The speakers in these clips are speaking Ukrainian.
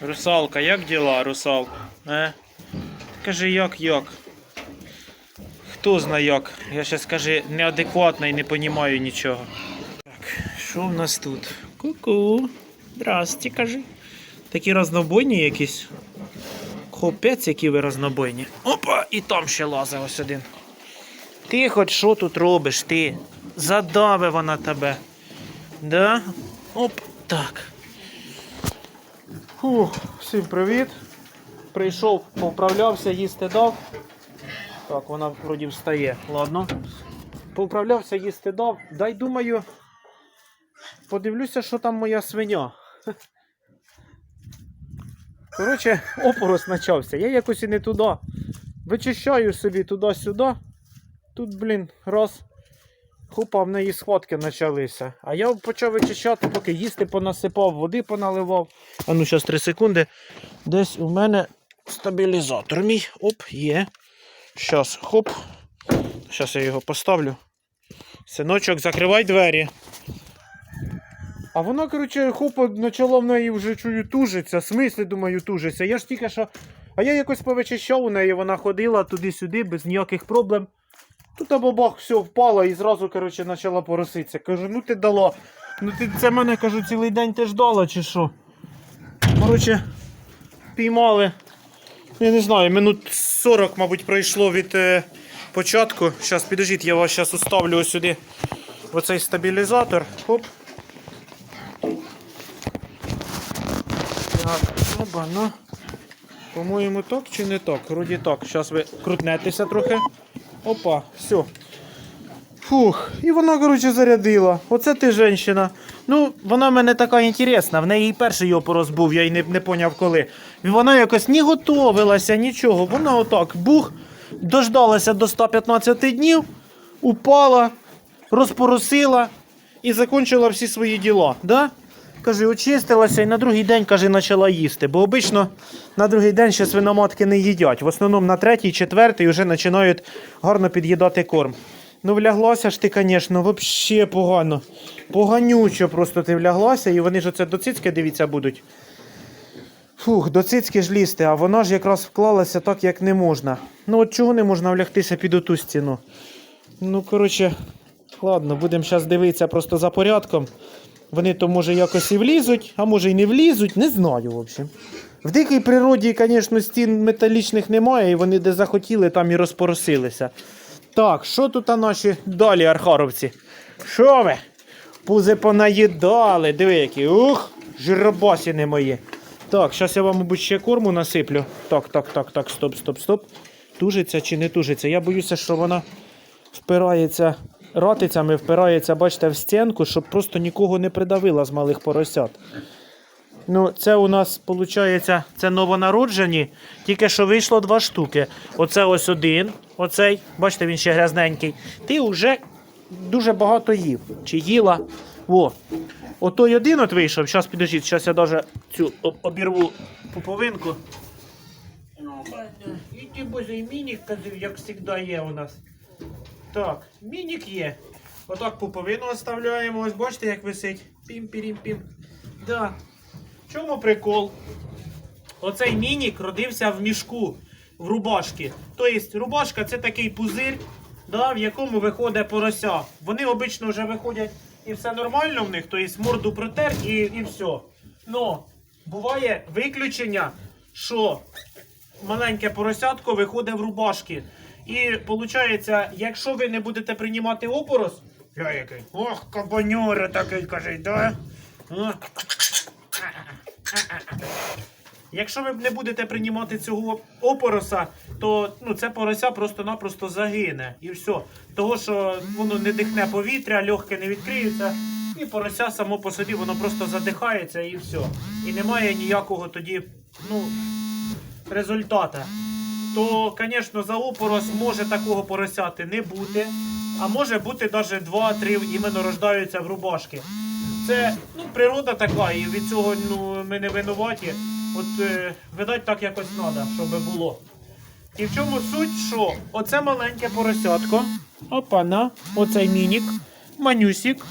Русалка, як діла, русалка? Е? Кажи, як, як? Хто знає як? Я ще скажи неадекватно і не понімаю нічого. Так, що в нас тут? Ку-ку. Здрасте, кажи. Такі разнобойні якісь. Хопець, які ви разнобойні. Опа, і там ще лазить ось один. Ти хоч що тут робиш, ти? Задаве вона тебе. Да? Оп, так. Фух, всім привіт. Прийшов, поправлявся, їсти дав. Так, вона вроді встає. Ладно. Поправлявся, їсти дав. Дай думаю. Подивлюся, що там моя свиня. Коротше, опорос почався. Я якось і не туди. Вичищаю собі туди-сюди. Тут, блін, раз. Хупа, в неї схватки почалися. А я почав вичищати, поки їсти понасипав, води поналивав. А ну, зараз 3 секунди. Десь у мене стабілізатор мій. Оп, є. Щас, хоп. Зараз я його поставлю. Синочок, закривай двері. А вона, коротше, хопа почала в неї вже чую тужиться. В смислі, думаю, тужиться. Я ж тільки що. А я якось повичищав у неї, вона ходила туди-сюди без ніяких проблем. Тут або все впало і зразу, коротше, почала пороситися. Кажу, ну ти дала. Ну ти це мене кажу, цілий день ти ждала чи що? Коротше, піймали. Я не знаю, минут 40, мабуть, пройшло від е, початку. Зараз, підождіть, я вас зараз уставлю ось сюди оцей стабілізатор. Хоп. Так, оба, ну. По-моєму, так чи не так? Вроді так. Зараз ви крутнетеся трохи. Опа, все. Фух, і вона, коротше, зарядила. Оце ти жінка. Ну, вона в мене така інтересна. В неї перший опорос був, я й не, не поняв коли. І вона якось не готовилася, нічого. Вона отак бух, дождалася до 115 днів, упала, розпоросила і закінчила всі свої діла. Да? Каже, очистилася і на другий день, каже, почала їсти. Бо обично на другий день ще свиноматки не їдять. В основному на третій, четвертий вже починають гарно під'їдати корм. Ну, вляглася ж ти, звісно, взагалі погано. Поганючо просто ти вляглася, і вони ж оце до цицьки, дивіться, будуть. Фух, до цицьки ж лізти, а вона ж якраз вклалася так, як не можна. Ну от чого не можна влягтися під оту стіну? Ну, коротше, ладно, будемо зараз дивитися просто за порядком. Вони то може якось і влізуть, а може і не влізуть, не знаю, в общем. В дикій природі, звісно, стін металічних немає, і вони де захотіли, там і розпоросилися. Так, що тут наші далі архаровці? Що ви? Пузи понаїдали, диви які. Ух, жиробасіни мої. Так, зараз я вам, мабуть, ще корму насиплю. Так, так, так, так, стоп, стоп, стоп. Тужиться чи не тужиться? Я боюся, що вона впирається ратицями, впирається, бачите, в стінку, щоб просто нікого не придавила з малих поросят. Ну, це у нас, виходить, це новонароджені, тільки що вийшло два штуки. Оце ось один, оцей, бачите, він ще грязненький. Ти вже дуже багато їв. Чи їла. О. Отой один от вийшов. Зараз підождіть, зараз я навіть цю обірву пуповинку. Ну, І ті боже, мінік, як завжди є у нас. Так, мінік є. Отак пуповину оставляємо. Ось бачите, як висить. Пім-пірім-пім. Да. Чому прикол? Оцей мінік родився в мішку в рубашки. Тобто рубашка це такий пузир, да, в якому виходить порося. Вони обично вже виходять і все нормально в них, тобто морду протер і, і все. Но буває виключення, що маленьке поросятко виходить в рубашки. І виходить, якщо ви не будете приймати опорос, я який, ох, кабаньора такий кажуть, да? О. Якщо ви не будете приймати цього опороса, то ну, це порося просто-напросто загине. І все. Того, що воно не дихне повітря, легке не відкриються, і порося само по собі воно просто задихається і все. І немає ніякого тоді ну, результата. То, звісно, за опорос може такого поросяти не бути, а може бути навіть 2-3 іменно рождаються в рубашки. Це ну, природа така, і від цього ну, ми не винуваті. От е, видать так якось треба, щоб було. І в чому суть, що оце маленьке поросятко. Опа, на, оцей мінік, манюсік.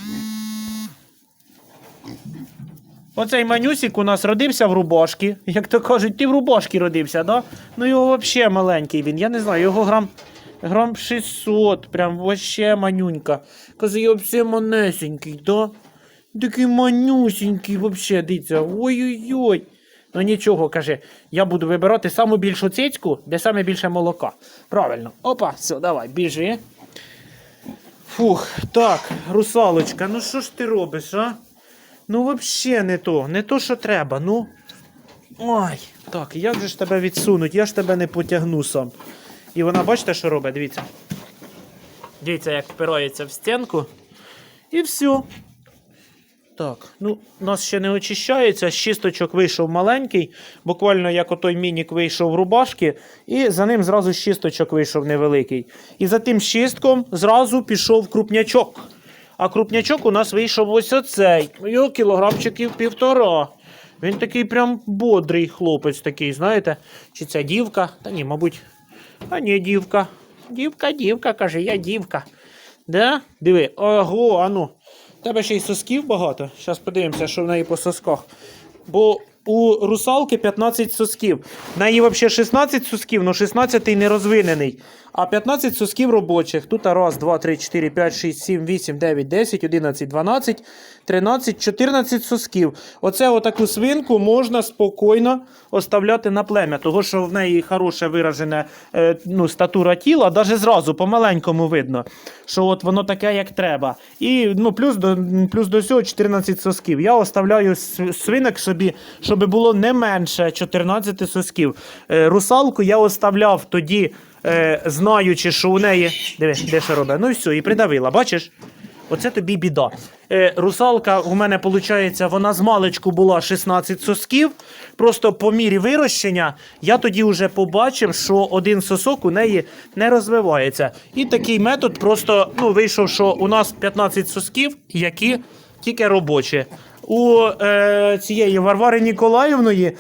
Оцей манюсик у нас родився в рубашки. Як то кажуть, ти в рубашки родився, да? Ну його взагалі маленький він. Я не знаю, його грам, грам 600, прям вообще манюнька. Каже, я взагалі манесенький, да? Такий манюсенький, вообще, дивіться. Ой-ой-ой. Ну нічого, каже, я буду вибирати саму більшу цицьку, де саме більше молока. Правильно. Опа, все, давай, біжи. Фух, так, русалочка, ну що ж ти робиш, а? Ну, вообще не то, не то, що треба, ну. Ой, так, як же ж тебе відсунуть? Я ж тебе не потягну сам. І вона, бачите, що робить? Дивіться. Дивіться, як впирається в стінку. І все. Так, ну, нас ще не очищається. З чисточок вийшов маленький, буквально як отой мінік вийшов в рубашки, і за ним зразу з чисточок вийшов невеликий. І за тим чистком зразу пішов крупнячок. А крупнячок у нас вийшов ось оцей. Його кілограмчиків півтора. Він такий прям бодрий хлопець такий, знаєте? Чи це дівка? Та ні, мабуть. А ні, дівка. Дівка, дівка, каже, я дівка. Да? Диви, ого, ану. Тебе ще й сосків багато. Зараз подивимося, що в неї по сосках. Бо у русалки 15 сосків. В неї взагалі 16 сосків, але 16-й не розвинений. А 15 сосків робочих. Тут раз, два, три, чотири, п'ять, шість, сім, вісім, дев'ять, десять, одинадцять, дванадцять, тринадцять, чотирнадцять сосків. Оце отаку свинку можна спокійно оставляти на плем'я, того що в неї хороше виражене е, ну, статура тіла, навіть зразу по-маленькому видно, що от воно таке, як треба. І ну, плюс до плюс до цього 14 сосків. Я оставляю свинок собі, щоб було не менше 14 сосків. Е, русалку я оставляв тоді, е, знаючи, що у неї. Диви, де що робить? Ну і все, і придавила, бачиш? Оце тобі біда. Е, русалка у мене, виходить, вона з маличку була 16 сосків. Просто по мірі вирощення я тоді вже побачив, що один сосок у неї не розвивається. І такий метод просто ну, вийшов, що у нас 15 сосків, які тільки робочі. У е, цієї Варвари Ніколаївної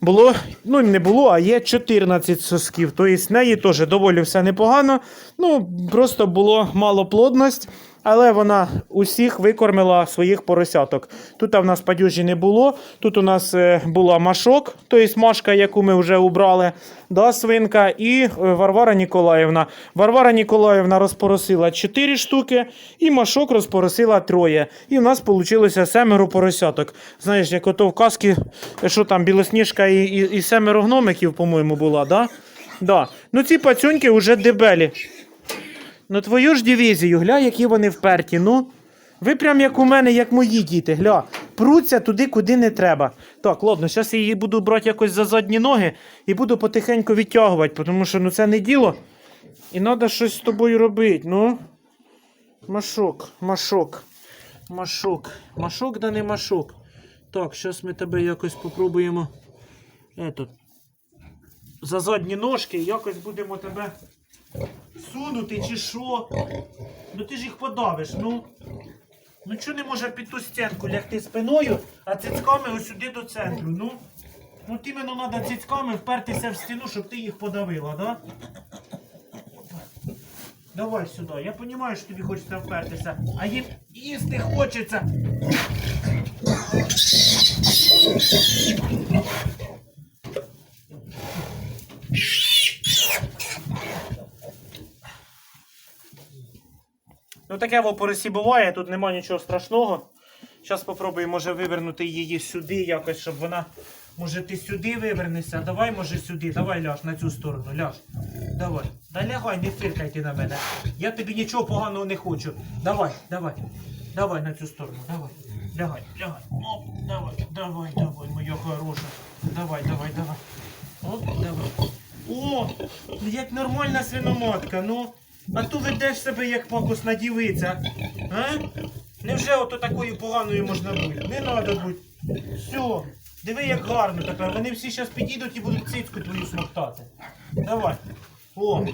було, ну не було, а є 14 сосків. Тобто в неї теж доволі все непогано. Ну, просто було мало плодність. Але вона усіх викормила своїх поросяток. Тут в нас падюжі не було. Тут у нас е, була машок, тобто машка, яку ми вже убрали, да, свинка, і е, Варвара Ніколаївна. Варвара Ніколаївна розпоросила 4 штуки, і машок розпоросила троє. І в нас вийшло семеро поросяток. Знаєш, як ото в казці, е, що там, білосніжка і, і, і семеро гномиків, по-моєму, була, да? Да. Ну ці пацюньки вже дебелі. Ну твою ж дивізію, гля, які вони вперті. Ну. Ви прям як у мене, як мої діти, гля. Пруться туди, куди не треба. Так, ладно, зараз я її буду брати якось за задні ноги і буду потихеньку відтягувати, тому що ну це не діло. І треба щось з тобою робити. Ну. Машок, машок, машок, машок да не машок. Так, зараз ми тебе якось попробуємо. Етот. За задні ножки якось будемо тебе сунути чи що. Ну ти ж їх подавиш, ну. Ну чого не може під ту стінку лягти спиною, а цицьками ось сюди до центру. Ну, ну іменно треба цицьками впертися в стіну, щоб ти їх подавила, да? Давай сюди. Я розумію, що тобі хочеться впертися, а їм їсти хочеться. Ну таке в опорисі буває, тут нема нічого страшного. Зараз спробуємо, може, вивернути її сюди якось, щоб вона. Може ти сюди вивернешся? Давай, може, сюди. Давай ляж на цю сторону, ляж. Давай. Да лягай, не фиркай ти на мене. Я тобі нічого поганого не хочу. Давай, давай. Давай на цю сторону, давай. Лягай, лягай. Оп, давай, давай, давай, моя хороша. Давай, давай, давай. Оп, давай. О, ну як нормальна свиноматка, ну. А то ведеш себе як пакосна дівиця. А? Невже ото такою поганою можна бути? Не треба бути. Все. Диви, як гарно тепер. Вони всі зараз підійдуть і будуть цицьку твою смоктати. Давай. О.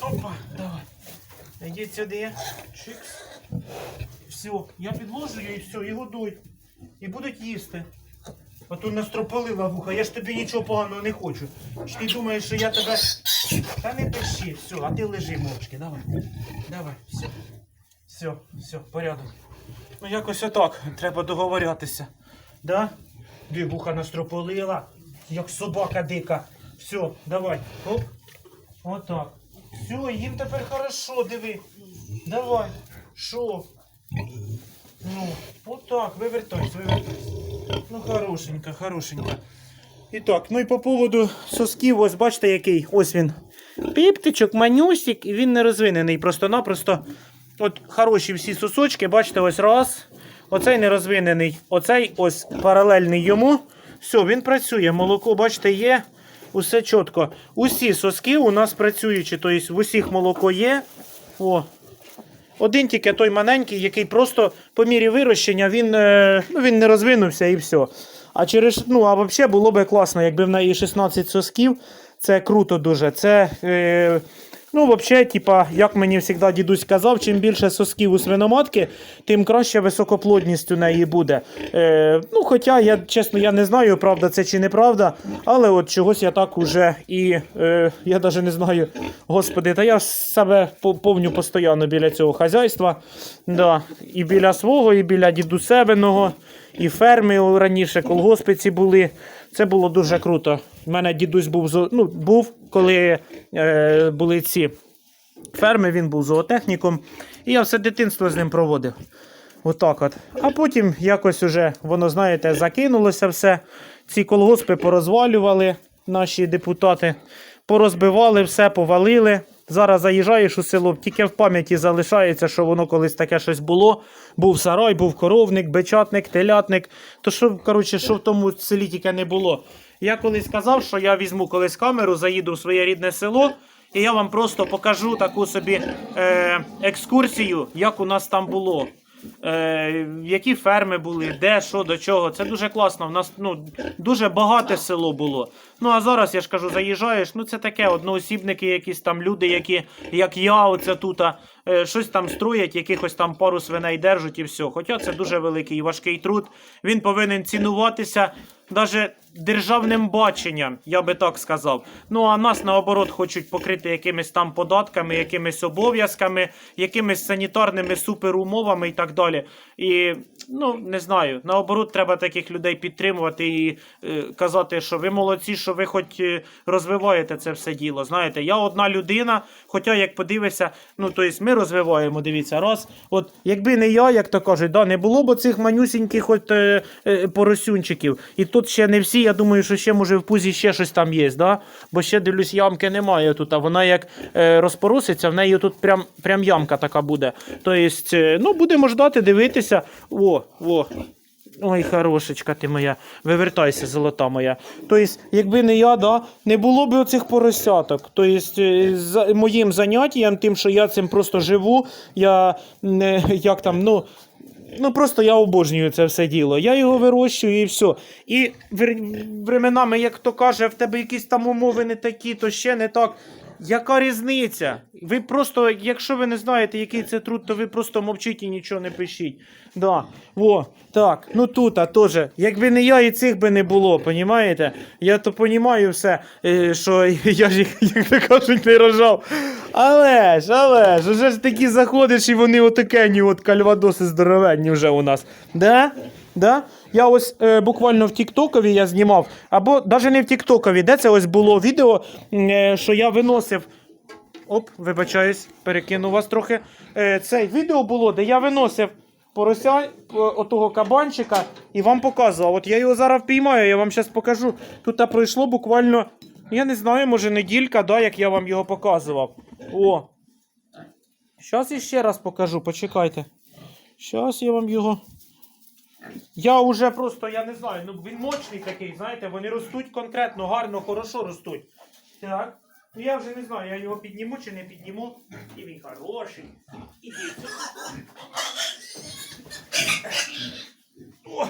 Опа, давай. Йдіть сюди. Чикс. Все, я підложу її і все, і годуй. І будуть їсти. А то настропалила вуха, я ж тобі нічого поганого не хочу. Чи ти думаєш, що я тебе. Та не пиши, все, а ти лежи мовчки, давай. Давай, все. Все, все, порядок. Ну якось отак, треба договорятися. Да? Диви, вуха настрополила, як собака дика. Все, давай. Оп. Отак. Все, їм тепер хорошо, диви. Давай. Що? Ну, отак, вивертайся, вивертайся. Ну, хорошенька, хорошенька. І так, ну і по поводу сосків, ось бачите, який. Ось він. Піптичок, манюсик, і він не розвинений. Просто-напросто. От хороші всі сосочки, бачите, ось раз. Оцей не розвинений. Оцей ось паралельний йому. Все, він працює. Молоко, бачите, є. Усе чітко. Усі соски у нас працюючі, тобто в усіх молоко є. О, один тільки той маленький, який просто по мірі вирощення він, е, ну, він не розвинувся і все. А через, ну, а взагалі було б класно, якби в неї 16 сосків. Це круто дуже. Це, е, ну, взагалі, типа, як мені завжди дідусь казав, чим більше сосків у свиноматки, тим краще високоплодність у неї буде. Е, ну, хоча, я, чесно, я не знаю, правда це чи неправда, але от чогось я так уже і е, я навіть не знаю, господи, та я себе по- повню постійно біля цього хазяйства. Да. І біля свого, і біля дідусевиного, і ферми раніше, колгоспиці були. Це було дуже круто. У мене дідусь був, ну, був коли е, були ці ферми, він був зоотехніком. І я все дитинство з ним проводив. Отак от. А потім якось уже воно, знаєте, закинулося все. Ці колгоспи порозвалювали наші депутати, порозбивали все, повалили. Зараз заїжджаєш у село, тільки в пам'яті залишається, що воно колись таке щось було. Був сарай, був коровник, бичатник, телятник. То що, коротше, що в тому селі тільки не було. Я колись сказав, що я візьму колись камеру, заїду в своє рідне село, і я вам просто покажу таку собі е, екскурсію, як у нас там було. Е, які ферми були, де, що, до чого. Це дуже класно. У нас ну, дуже багате село було. Ну а зараз я ж кажу, заїжджаєш, ну це таке, одноосібники, якісь там люди, які, як я, оце тут, е, щось там строять, якихось там пару свиней держать і все. Хоча це дуже великий і важкий труд. Він повинен цінуватися навіть державним баченням, я би так сказав. Ну а нас наоборот хочуть покрити якимись там податками, якимись обов'язками, якимись санітарними суперумовами і так далі. І ну не знаю, наоборот, треба таких людей підтримувати і е, казати, що ви молодці, що ви хоч е, розвиваєте це все діло. Знаєте, я одна людина, хоча як подивишся, ну то есть ми розвиваємо, дивіться, раз. От якби не я, як то кажуть, да, не було б цих манюсіньких от, е, е, поросюнчиків. І тут ще не всі, я думаю, що ще може в пузі ще щось там є, да? бо ще дивлюсь, ямки немає тут. А вона як е, розпоруситься, в неї тут прям, прям ямка така буде. Тобто, е, ну будемо ждати, дивитися. О, о. Ой, хорошечка ти моя, вивертайся, золота моя. Тобто, якби не я, да, не було б оцих поросяток. Тобто, за моїм заняттям, тим, що я цим просто живу, я не як там, ну. Ну просто я обожнюю це все діло. Я його вирощую і все. І временами, як то каже, в тебе якісь там умови не такі, то ще не так. Яка різниця? Ви просто, якщо ви не знаєте, який це труд, то ви просто мовчіть і нічого не пишіть. Да. Во, так, ну тут, а теж. Якби не я і цих би не було, понімаєте? Я то понімаю все, е, що я ж їх, як то кажуть, не рожав. Але ж, але ж, уже ж такі заходиш, і вони отакені, от кальвадоси здоровенні вже у нас. Да? Да? Я ось е, буквально в Тіктокові я знімав, або навіть не в Тіктокові, де це ось було відео, е, що я виносив. Оп, вибачаюсь, перекину вас трохи. Е, це відео було, де я виносив порося е, отого кабанчика і вам показував. От я його зараз впіймаю, я вам зараз покажу. Тут пройшло буквально, я не знаю, може неділька, да, як я вам його показував. О. Зараз іще раз покажу, почекайте. Зараз я вам його. Я вже просто, я не знаю, ну він мощний такий, знаєте, вони ростуть конкретно, гарно, хорошо ростуть. Так. Ну я вже не знаю, я його підніму чи не підніму. І він хороший. Сюди. О,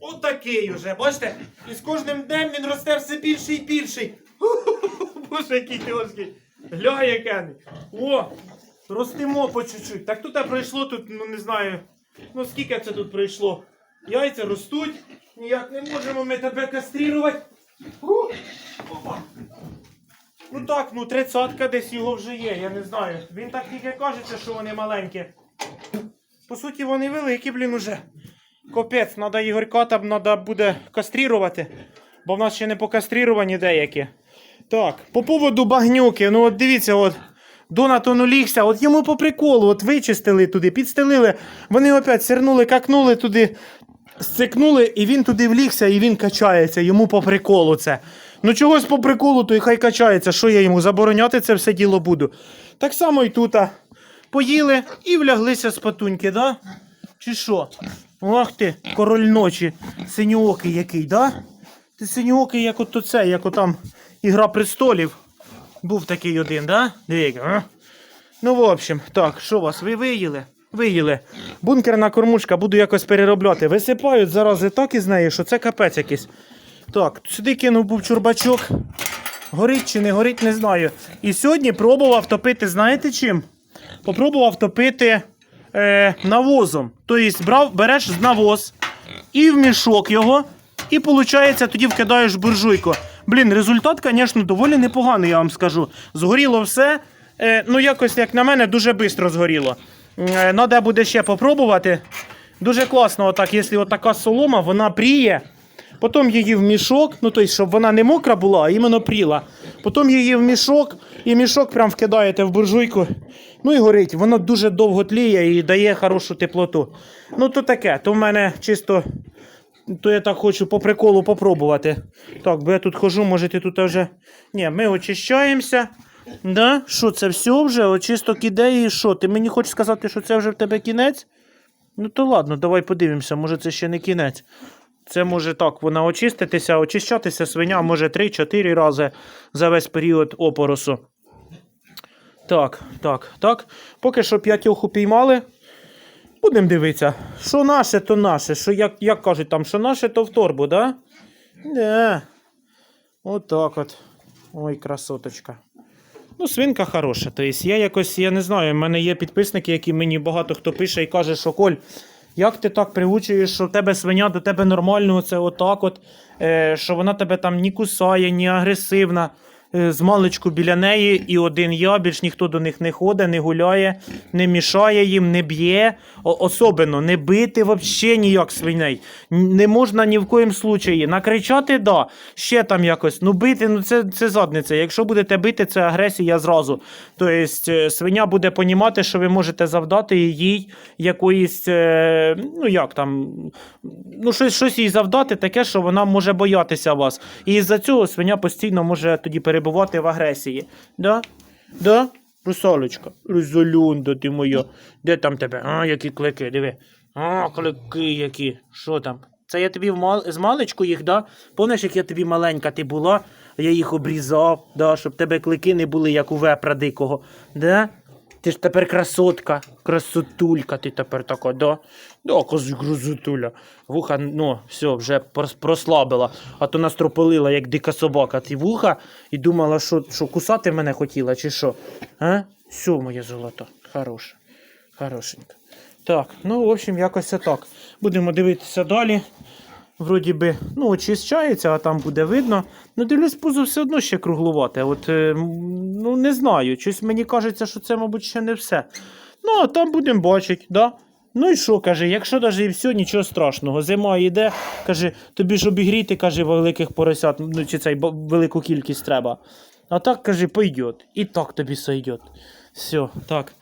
отакий уже, бачите? І з кожним днем він росте все більший і більший. Боже, який трошки. Гля, яке. О, ростимо по чуть-чуть. Так тут пройшло тут, ну не знаю. Ну скільки це тут пройшло? Яйця ростуть. Ніяк не можемо ми тебе кастрірувати. Ну так, ну тридцятка десь його вже є, я не знаю. Він так тільки кажеться, що вони маленькі. По суті, вони великі, блін, уже. Капець, треба Ігорька там треба буде кастрірувати, бо в нас ще не покастріровані деякі. Так, по поводу багнюки, ну от дивіться, от. Донатон улігся, от йому по приколу, от вичистили туди, підстелили, вони опять сирнули, какнули туди, сцикнули, і він туди влігся, і він качається, йому по приколу це. Ну чогось по приколу, то і хай качається, що я йому забороняти це все діло буду. Так само і тут. Поїли і вляглися спатуньки, да? Чи що? Ах ти, король ночі, синьоокий який, да? Ти синьоокий, як от це, як отам Ігра престолів. Був такий один, да? Дивіться? Ну, в общем, так, що у вас, ви виїли? Виїли. Бункерна кормушка, буду якось переробляти. Висипають зарази так із неї, що це капець якийсь. Так, сюди кинув був чурбачок. Горить чи не горить, не знаю. І сьогодні пробував топити, знаєте чим? Попробував топити е, навозом. Тобто брав, береш навоз і в мішок його, і виходить, тоді вкидаєш буржуйку. Блін, результат, звісно, доволі непоганий, я вам скажу. Згоріло все. Е, ну, якось, як на мене, дуже швидко згоріло. Е, Надо буде ще попробувати. Дуже класно, отак, якщо отака солома, вона пріє. Потім її в мішок, ну тобто, щоб вона не мокра була, а іменно пріла. Потім її в мішок, і мішок прям вкидаєте в буржуйку. Ну і горить. Воно дуже довго тліє і дає хорошу теплоту. Ну, то таке, то в мене чисто. То я так хочу по приколу попробувати. Так, бо я тут хожу, може ти тут вже. Ні, ми очищаємося. Да? Що це все вже? Очисток ідеї, що? Ти мені хочеш сказати, що це вже в тебе кінець? Ну то ладно, давай подивимося, може це ще не кінець. Це може так, вона очиститися, очищатися свиня може 3-4 рази за весь період опоросу. Так, так, так. Поки що п'ятьох упіймали. Будемо дивитися. Що наше, то наше. Що, як, як кажуть там, що наше, то в торбу, да? Не. Отак от. Ой, красоточка. Ну, свинка хороша. Тобто я якось, я не знаю, в мене є підписники, які мені багато хто пише і каже, що Коль, як ти так приучуєш, що в тебе свиня до тебе нормально, це отак от, е, що вона тебе там ні кусає, ні агресивна. Е, з маличку біля неї, і один я, більш ніхто до них не ходить, не гуляє, не мішає їм, не б'є. О- особливо не бити взагалі ніяк свиней. Не можна ні в коїм случаї. Накричати, да, ще там якось. Ну бити, ну це, це задниця. Якщо будете бити, це агресія зразу. Тобто е, свиня буде понімати, що ви можете завдати їй якоїсь, е, ну як там, ну щось, щось їй завдати, таке, що вона може боятися вас. І із-за цього свиня постійно може тоді перебувати в агресії. Да? Да? Русалочка, Рузолюнда ти моя. Де там тебе? А, які клики, диви. А, клики які. Що там? Це я тобі з маличку їх, да? Помниш, як я тобі маленька ти була, я їх обрізав, да, щоб тебе клики не були, як у вепра дикого. Да? Ти ж тепер красотка, красотулька ти тепер така, да? Да, красотуля. Вуха, ну, все, вже прослабила, а то настропилила, як дика собака. Ти вуха і думала, що, що кусати мене хотіла, чи що? А? Все, моє золото, хороше, хорошенько. Так, ну, в общем, якось так. Будемо дивитися далі. Вроді би, ну, очищається, а там буде видно. Ну, дивлюсь, пузо все одно ще круглувате. От, е, ну, не знаю. Щось мені кажеться, що це, мабуть, ще не все. Ну, а там будемо бачити, да? Ну і що, каже, якщо навіть і все, нічого страшного. Зима йде, каже, тобі ж обігріти, каже, великих поросят, ну чи цей велику кількість треба. А так, каже, пойдет. І так тобі сойдет. Все, так.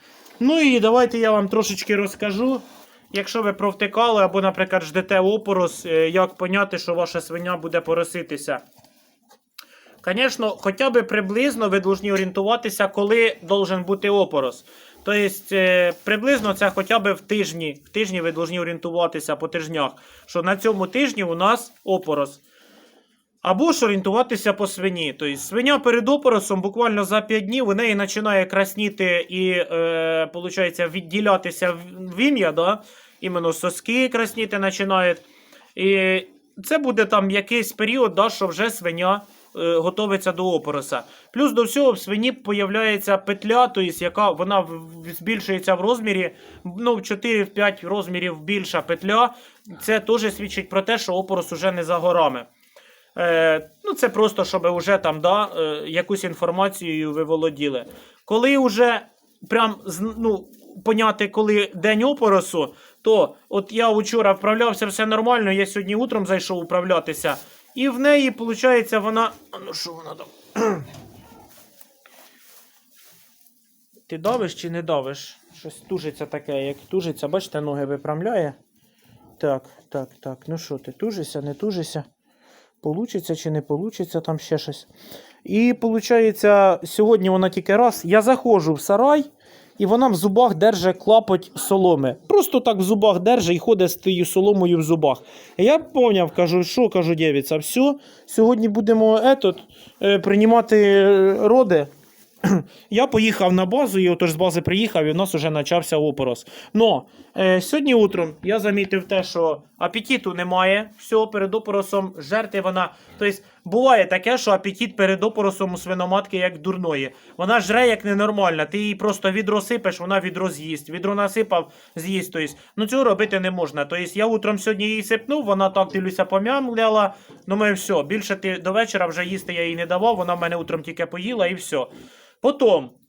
Ну і давайте я вам трошечки розкажу. Якщо ви провтикали або, наприклад, ждете опорос, е, як поняти, що ваша свиня буде пороситися. Звісно, хоча б приблизно ви повинні орієнтуватися, коли должен бути опорос. Тобто, е, приблизно це хоча б в тижні. В тижні ви повинні орієнтуватися по тижнях, що на цьому тижні у нас опорос. Або ж орієнтуватися по свині. Тобто свиня перед опоросом буквально за 5 днів у неї починає красніти і е, відділятися вім'я, да? Іменно соски красніти починають. І це буде там якийсь період, да, що вже свиня е, готовиться до опороса. Плюс до всього в свині появляється петля, тобто, яка вона збільшується в розмірі, ну, в 4-5 розмірів більша петля. Це теж свідчить про те, що опорос уже не за горами. Е, ну, це просто, щоб вже там да, е, якусь інформацією ви володіли. Коли вже прям ну, поняти, коли день опоросу, то от я вчора вправлявся, все нормально, я сьогодні утром зайшов управлятися, і в неї, виходить, вона. А ну що вона там? Ти давиш чи не давиш? Щось тужиться таке, як тужиться, бачите, ноги виправляє. Так, так, так. Ну що, ти тужишся, не тужишся? Получиться чи не получиться, там ще щось. І виходить, сьогодні вона тільки раз. Я заходжу в сарай, і вона в зубах держить клапоть соломи. Просто так в зубах держить і ходить з тією соломою в зубах. Я поняв, кажу, що кажу, дівця, все, сьогодні будемо етот, е, приймати е, роди. Я поїхав на базу, і отож з бази приїхав, і в нас вже почався опорос. Но е, сьогодні утром я замітив те, що апетиту немає. Все, перед опоросом жерти вона. Тобто буває таке, що апетит перед опоросом у свиноматки як дурної. Вона жре як ненормальна. Ти їй просто відро сипеш, вона відро з'їсть. Відро насипав, з'їсть. Тобто, ну цього робити не можна. Тобто я утром сьогодні їй сипнув, вона так дивлюся, помямляла. Думаю, все, більше ти до вечора вже їсти я їй не давав, вона в мене утром тільки поїла і все. Потім.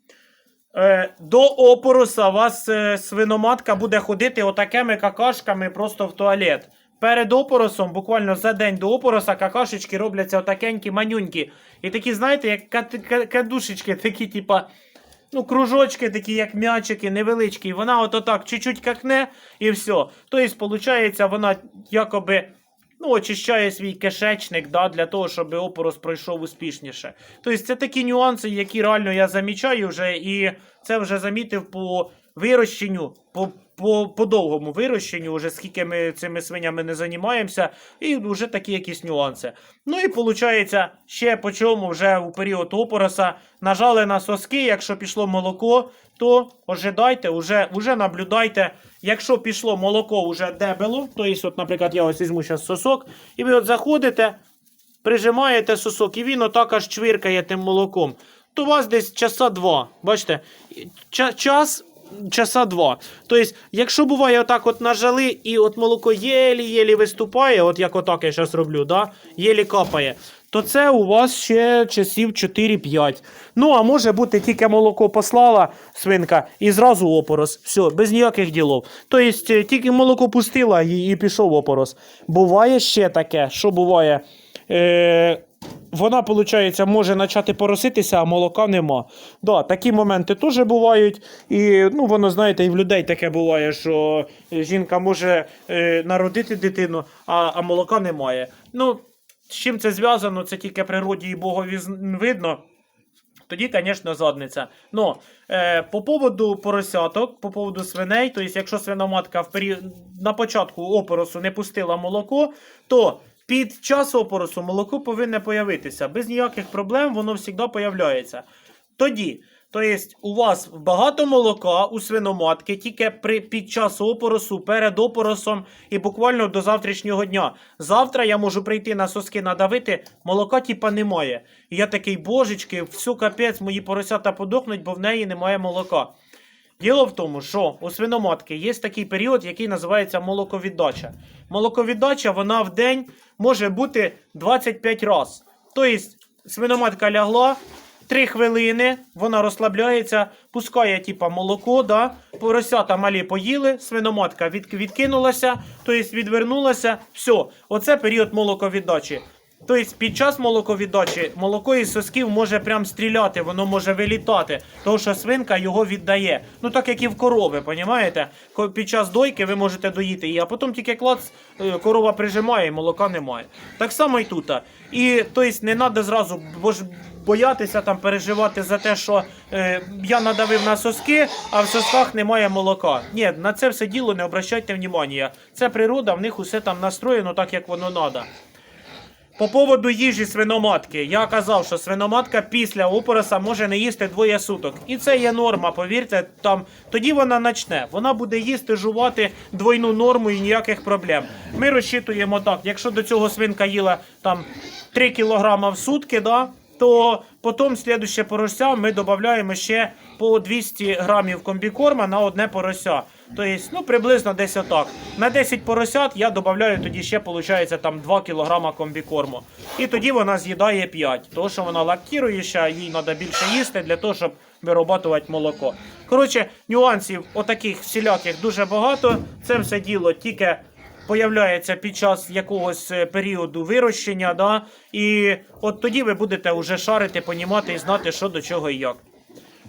Е, до опоруса вас е, свиноматка буде ходити отакими какашками просто в туалет. Перед опоросом, буквально за день до опороса, какашечки робляться отакенькі, манюнькі. І такі, знаєте, як кадушечки, такі, типа, ну, кружочки, такі, як м'ячики, невеличкі. Вона от отак чуть-чуть какне і все. Тобто, виходить, вона якоби ну, очищає свій кишечник да, для того, щоб опорос пройшов успішніше. Тобто це такі нюанси, які реально я замічаю вже, і це вже замітив по вирощенню, по, по, по довгому вирощенню, вже скільки ми цими свинями не займаємося, і вже такі якісь нюанси. Ну і виходить, ще по чому вже у період опороса нажали на соски, якщо пішло молоко, то ожидайте, уже, уже наблюдайте. Якщо пішло молоко уже дебело, то є, от, наприклад, я ось візьму зараз сосок, і ви от заходите, прижимаєте сосок, і він отак аж чвиркає тим молоком. То у вас десь часа два. Бачите, ча- час. Часа два. Тобто, якщо буває отак от нажали, і от молоко єлі-єлі виступає, от як отак я зараз роблю, да? єлі капає, то це у вас ще часів 4-5. Ну, а може бути тільки молоко послала свинка і зразу опорос. Все, без ніяких ділов. Тобто, е, тільки молоко пустила і, і пішов опорос. Буває ще таке, що буває. Е, вона, виходить, може почати пороситися, а молока нема. Да, такі моменти теж бувають. І ну, воно, знаєте, і в людей таке буває, що жінка може е, народити дитину, а, а молока немає. Ну, з чим це зв'язано, це тільки природі і Богові видно. Тоді, звісно, задниця. Ну, е, по поводу поросяток, по поводу свиней, то есть, якщо свиноматка в період, на початку опоросу не пустила молоко, то під час опоросу молоко повинне появитися. Без ніяких проблем воно завжди появляється. Тоді, то есть, у вас багато молока у свиноматки тільки при, під час опоросу, перед опоросом і буквально до завтрашнього дня. Завтра я можу прийти на соски надавити, молока типа немає. І я такий, божечки, все капець, мої поросята подохнуть, бо в неї немає молока. Діло в тому, що у свиноматки є такий період, який називається молоковіддача. Молоковіддача вона в день може бути 25 разів. Тобто свиноматка лягла, 3 хвилини, вона розслабляється, пускає типа молоко, да? поросята малі поїли, свиноматка від, відкинулася, тобто відвернулася. Все, оце період молоковіддачі. Тобто під час молоковіддачі молоко із сосків може прям стріляти, воно може вилітати, тому що свинка його віддає. Ну так як і в корови, понімаєте? Під час дойки ви можете доїти її, а потім тільки клац, е, корова прижимає і молока немає. Так само і тут. І тобто не треба зразу бо ж боятися там переживати за те, що е, я надавив на соски, а в сосках немає молока. Ні, на це все діло не обращайте внимання. Це природа, в них усе там настроєно так, як воно треба. По поводу їжі свиноматки, я казав, що свиноматка після опороса може не їсти двоє суток. І це є норма, повірте, там тоді вона начне. Вона буде їсти, жувати двойну норму і ніяких проблем. Ми розчитуємо так, якщо до цього свинка їла там 3 кг в сутки, да, то потім слідуще порося ми додаємо ще по 200 грамів комбікорма на одне порося. Тобто, ну, приблизно десь отак. На 10 поросят я додаю тоді ще, виходить, там 2 кг комбікорму. І тоді вона з'їдає 5. Тому що вона лактіруюча, їй треба більше їсти для того, щоб виробатувати молоко. Коротше, нюансів отаких всіляких дуже багато. Це все діло тільки появляється під час якогось е, періоду вирощення, да? і от тоді ви будете вже шарити, понімати і знати, що до чого і як.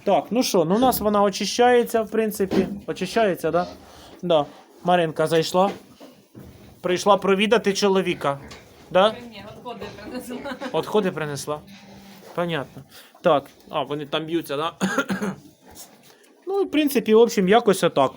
Так, ну що, ну у нас вона очищається, в принципі. Очищається, да? Да. Маринка зайшла. Прийшла провідати чоловіка. Да? Ні, отходи принесла. Отходи принесла. Понятно. Так, а, вони там б'ються, да? ну, в принципі, в общем, якось отак.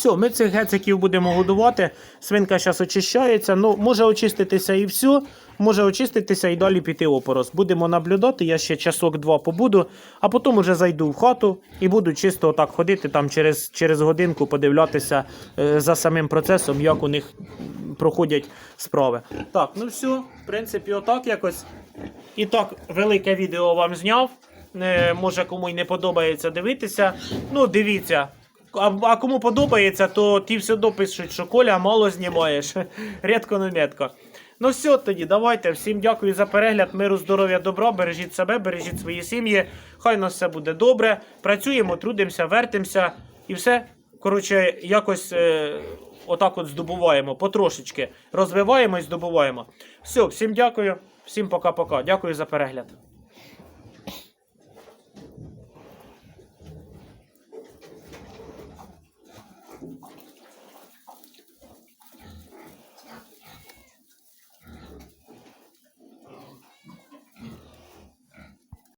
Все, ми цих гециків будемо годувати. Свинка зараз очищається. Ну, може очиститися і все. Може очиститися і далі піти опорос. Будемо наблюдати, я ще часок-два побуду, а потім вже зайду в хату і буду чисто отак ходити там через, через годинку, подивлятися е, за самим процесом, як у них проходять справи. Так, ну все, в принципі, отак якось. І так, велике відео вам зняв. Е, може, кому й не подобається дивитися. Ну, дивіться. А, а кому подобається, то ті все допишуть, що Коля мало знімаєш. Рідко не метко. Ну все тоді, давайте. Всім дякую за перегляд. Миру, здоров'я, добра. Бережіть себе, бережіть свої сім'ї. Хай нас все буде добре. Працюємо, трудимося, вертимося і все. Коротше, якось е, отак от здобуваємо потрошечки. Розвиваємо і здобуваємо. Все, всім дякую, всім пока-пока. Дякую за перегляд.